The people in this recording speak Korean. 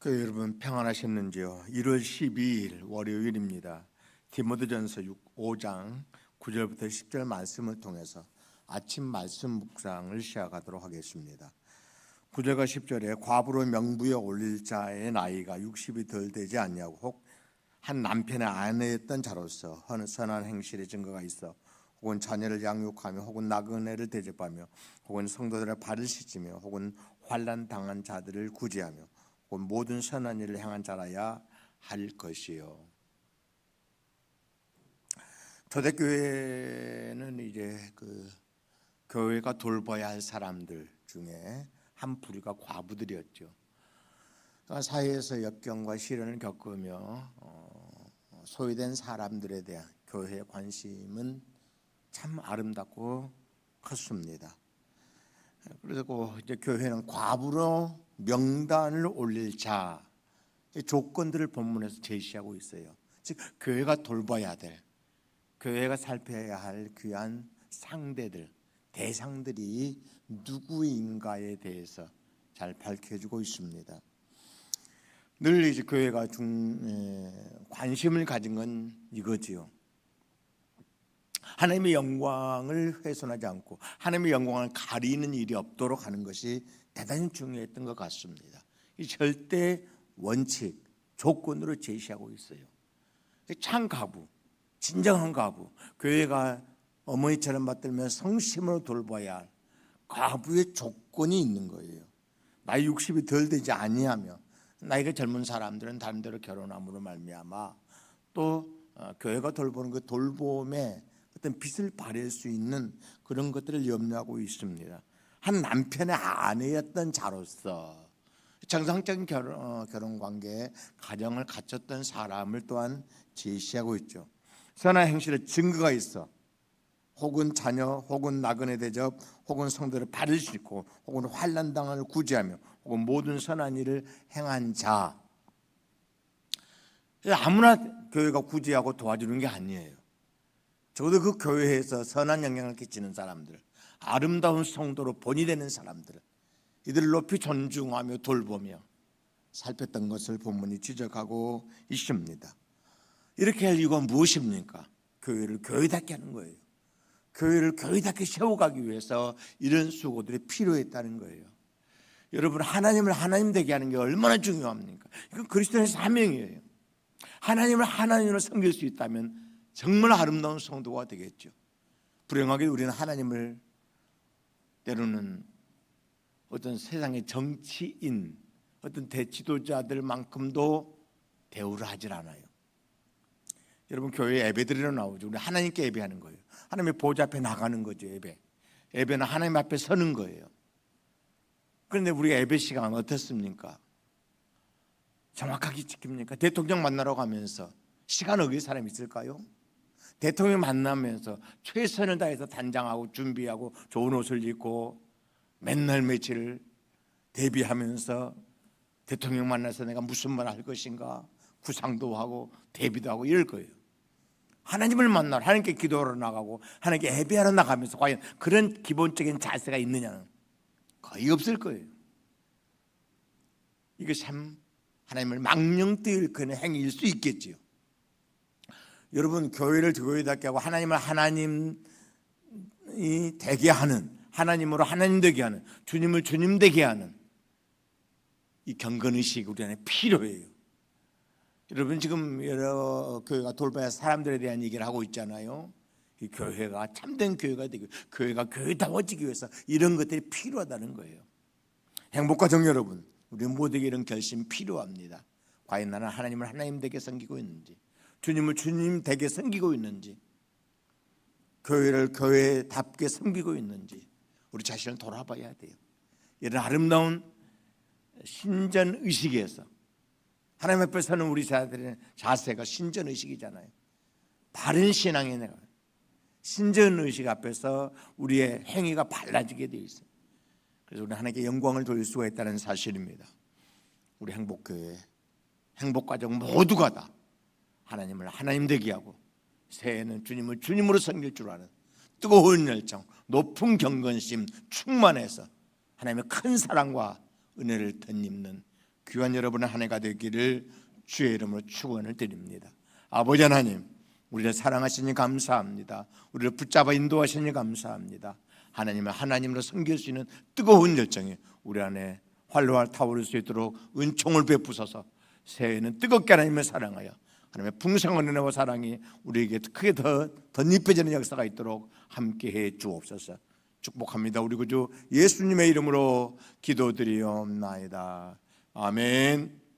그 여러분 평안하셨는지요? 1월 12일 월요일입니다. 디모데전서 6, 5장 9절부터 10절 말씀을 통해서 아침 말씀 묵상을 시작하도록 하겠습니다. 9절과 10절에 과부로 명부에 올릴 자의 나이가 60이 덜 되지 않냐고 혹 한 남편의 아내였던 자로서 헌 선한 행실의 증거가 있어 혹은 자녀를 양육하며 혹은 나그네를 대접하며 혹은 성도들의 발을 씻으며 혹은 환난 당한 자들을 구제하며 모든 선한 일을 행한 자라야 할 것이요. 초대교회는 이제 그 교회가 돌봐야 할 사람들 중에 한 부류가 과부들이었죠. 그러니까 사회에서 역경과 시련을 겪으며 어, 소외된 사람들에 대한 교회의 관심은 참 아름답고 컸습니다. 그래서 그 이제 교회는 과부로 명단을 올릴 자 조건들을 본문에서 제시하고 있어요. 즉 교회가 돌봐야 될 교회가 살펴야 할 귀한 상대들 대상들이 누구인가에 대해서 잘 밝혀주고 있습니다. 늘 이제 교회가 중 에, 관심을 가진 건 이거지요. 하나님의 영광을 훼손하지 않고 하나님의 영광을 가리는 일이 없도록 하는 것이 대단히 중요했던 것 같습니다. 이 절대 원칙 조건으로 제시하고 있어요. 참 가부, 진정한 가부, 교회가 어머니처럼 받들면 성심으로 돌봐야 할 가부의 조건이 있는 거예요. 나이 60이 덜 되지 아니하며 나이가 젊은 사람들은 다른 데로 결혼함으로 말미암아 또 어, 교회가 돌보는 그 돌봄에 어떤 빛을 발할 수 있는 그런 것들을 염려하고 있습니다. 한 남편의 아내였던 자로서 정상적인 결혼, 어, 결혼 관계 가정을 갖췄던 사람을 또한 제시하고 있죠. 선한 행실의 증거가 있어. 혹은 자녀, 혹은 나그네 대접, 혹은 성도를 발을 씻고, 혹은 환난 당을 구제하며, 혹은 모든 선한 일을 행한 자. 아무나 교회가 구제하고 도와주는 게 아니에요. 적어도 그 교회에서 선한 영향을 끼치는 사람들, 아름다운 성도로 본이 되는 사람들, 이들을 높이 존중하며 돌보며 살폈던 것을 본문이 지적하고 있습니다. 이렇게 할 이유가 무엇입니까? 교회를 교회답게 하는 거예요. 교회를 교회답게 세워가기 위해서 이런 수고들이 필요했다는 거예요. 여러분 하나님을 하나님 되게 하는 게 얼마나 중요합니까? 이건 그리스도의 사명이에요. 하나님을 하나님으로 섬길 수 있다면 정말 아름다운 성도가 되겠죠. 불행하게 우리는 하나님을 때로는 어떤 세상의 정치인, 어떤 대지도자들만큼도 대우를 하질 않아요. 여러분 교회 예배드리러 나오죠. 우리 하나님께 예배하는 거예요. 하나님의 보좌 앞에 나가는 거죠. 예배. 예배는 하나님 앞에 서는 거예요. 그런데 우리 예배 시간 어떻습니까? 정확하게 지킵니까? 대통령 만나러 가면서 시간 어길 사람 있을까요? 대통령 만나면서 최선을 다해서 단장하고 준비하고 좋은 옷을 입고 맨날 며칠 대비하면서 대통령 만나서 내가 무슨 말 할 것인가 구상도 하고 대비도 하고 이럴 거예요. 하나님을 만나러 하나님께 기도하러 나가고 하나님께 예배하러 나가면서 과연 그런 기본적인 자세가 있느냐는 거의 없을 거예요. 이거 참 하나님을 망령되이 일컫는 행위일 수 있겠지요. 여러분 교회를 교회답게 하고 하나님을 하나님이 되게 하는 하나님으로 하나님 되게 하는 주님을 주님 되게 하는 이 경건 의식 우리 안에 필요해요. 여러분 지금 여러 교회가 돌봐야 사람들에 대한 얘기를 하고 있잖아요. 이 교회가 참된 교회가 되고 교회가 교회다워지기 위해서 이런 것들이 필요하다는 거예요. 행복과 정 여러분, 우리 모두에게 이런 결심 필요합니다. 과연 나는 하나님을 하나님 되게 섬기고 있는지, 주님을 주님 되게 섬기고 있는지, 교회를 교회답게 섬기고 있는지 우리 자신을 돌아봐야 돼요. 이런 아름다운 신전 의식에서 하나님 앞에 서는 우리 자들의 자세가 신전 의식이잖아요. 바른 신앙의 내가 신전 의식 앞에서 우리의 행위가 발라지게 되어 있어요. 그래서 우리 하나님께 영광을 돌릴 수가 있다는 사실입니다. 우리 행복교회 행복가정 모두가 다 하나님을 하나님 되게 하고 새해는 주님을 주님으로 섬길 줄 아는 뜨거운 열정, 높은 경건심 충만해서 하나님의 큰 사랑과 은혜를 덧입는 귀한 여러분의 한 해가 되기를 주의 이름으로 축원을 드립니다. 아버지 하나님, 우리를 사랑하시니 감사합니다. 우리를 붙잡아 인도하시니 감사합니다. 하나님을 하나님으로 섬길 수 있는 뜨거운 열정이 우리 안에 활로할 타오를 수 있도록 은총을 베푸소서. 새해에는 뜨겁게 하나님을 사랑하여 하나님의 풍성한 은혜와 사랑이 우리에게 크게 더 덧입혀지는 역사가 있도록 함께해 주옵소서. 축복합니다. 우리 구주 예수님의 이름으로 기도드리옵나이다. 아멘.